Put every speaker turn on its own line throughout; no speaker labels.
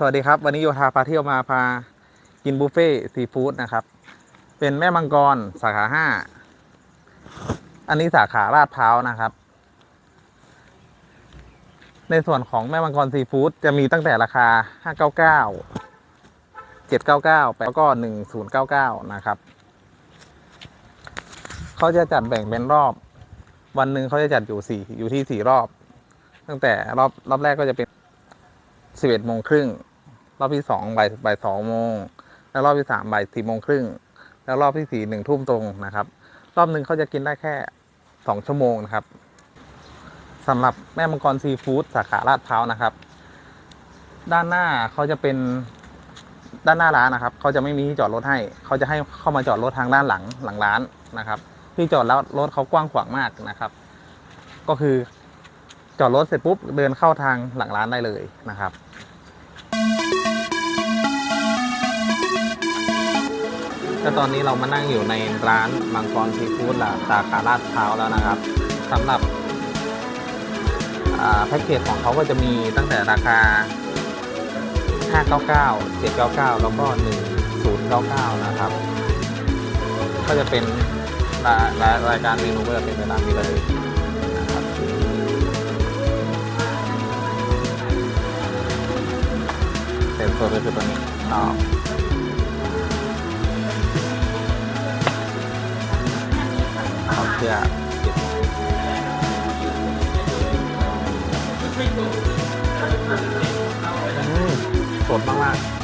สวัสดีครับ วันนี้โยธาพาเที่ยวมาพากินบุฟเฟ่ต์ซีฟู้ดนะครับ เป็นแม่มังกรสาขาห้าอันนี้สาขาลาดพร้าวนะครับ ในส่วนของแม่มังกรซีฟู้ดจะมีตั้งแต่ราคา 599 799แล้วก็ 1099 นะครับ เขาจะจัดแบ่งเป็นรอบ วันหนึ่งเขาจะจัดอยู่สี่อยู่ที่สี่รอบ ตั้งแต่รอบรอบแรกก็จะเป็นสิบเอ็ดโมงครึ่ง รอบที่สองบ่ายบ่ายสองโมง แล้วรอบที่สามบ่ายสี่โมงครึ่ง แล้วรอบที่สี่หนึ่งทุ่มตรงนะครับ รอบหนึ่งเขาจะกินได้แค่สองชั่วโมงนะครับสำหรับแม่มังกรซีฟู้ดสาขาลาดพร้าวนะครับ ด้านหน้าเขาจะเป็นด้านหน้าร้านนะครับเขาจะไม่มีที่จอดรถให้เขาจะให้เข้ามาจอดรถทางด้านหลังหลังร้านนะครับ ที่จอดแล้วรถเขากว้างขวางมากนะครับ ก็คือจอดรถเสร็จปุ๊บเดินเข้าทางหลังร้านได้เลยนะครับ ก็ตอนนี้เรามานั่งอยู่ในร้านมังกรซีฟู้ดละสาขาลาดพร้าวแล้วนะครับสำหรับแพ็กเกจของเขาก็จะมีตั้งแต่ราคา 599 799 แล้วก็ 1099 นะครับ ก็จะเป็นรายรายรายการเมนูก็จะเป็นเวลานี้เลยนะครับเต็มตัวก็คือตัวนี้อ๋อ เอาเชือกปิดอืมสดมากๆ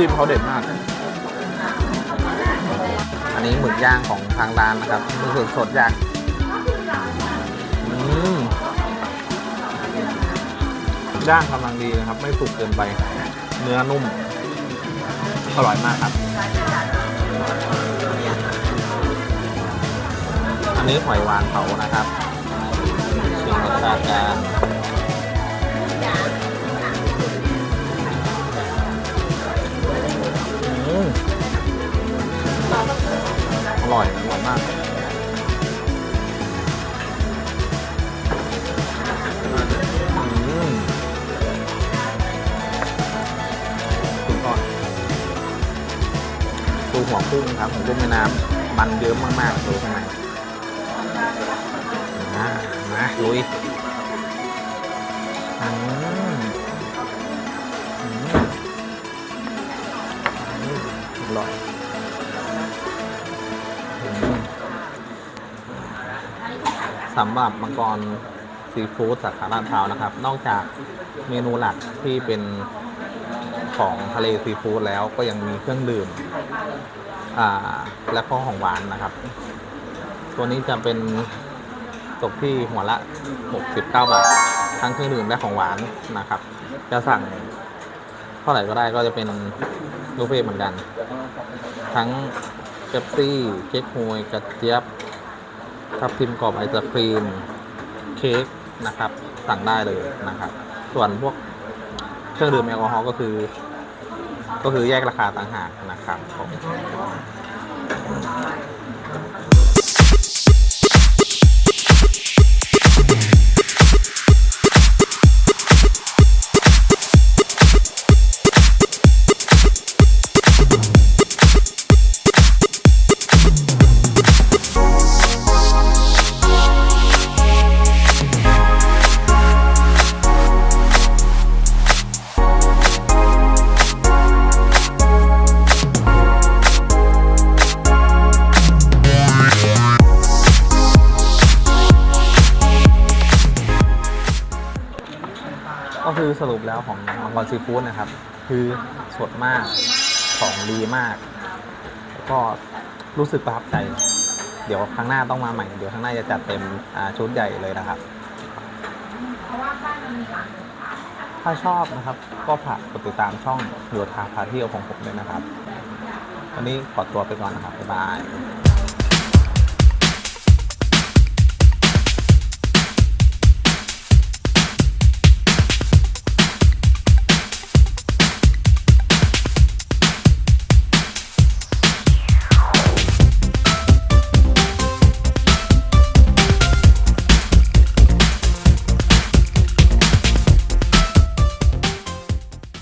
จิ้มเขาเด็ดมาก อันนี้หมึกย่างของทางร้านนะครับหมึกสดสดๆย่างย่างกำลังดีนะครับ ไม่สุกเกินไป เนื้อนุ่ม อร่อยมากครับ อันนี้หอยหวานเผานะครับชิมรสชาติกัน หัวกุ้งครับหัวกุ้งแม่น้ำมันเยอะมากๆดูข้างในมามาลุยอืมอืมอืมอร่อยสำหรับมังกรซีฟู้ดสาขาลาดพร้าวนะครับ นอกจากเมนูหลักที่เป็น ของทะเลซีฟู้ดแล้วก็ยังมีเครื่องดื่มและก็ของหวานนะครับ ตัวนี้จะเป็นตกที่หัวละ 69 บาท ทั้งเครื่องดื่มและของหวานนะครับ จะสั่งเท่าไหร่ก็ได้ก็จะเป็นบุฟเฟ่เหมือนกัน ทั้งเป๊ปซี่เค้กฮวยกระเจี๊ยบทับทิมกรอบไอศครีม เค้กนะครับ สั่งได้เลยนะครับ ส่วนพวกเครื่องดื่มแอลกอฮอล์ก็คือ ก็คือแยกราคาต่างหากนะครับผม ก็คือสรุปแล้วของมังกรซีฟู้ดนะครับ คือสดมากของดีมาก แล้วก็รู้สึกประทับใจ เดี๋ยวครั้งหน้าต้องมาใหม่ เดี๋ยวครั้งหน้าจะจัดเต็มชุดใหญ่เลยนะครับ ถ้าชอบนะครับ ก็ฝากกดติดตามช่องโยธาพาเที่ยวของผมด้วยนะครับ วันนี้ขอตัวไปก่อนนะครับ บ๊ายบาย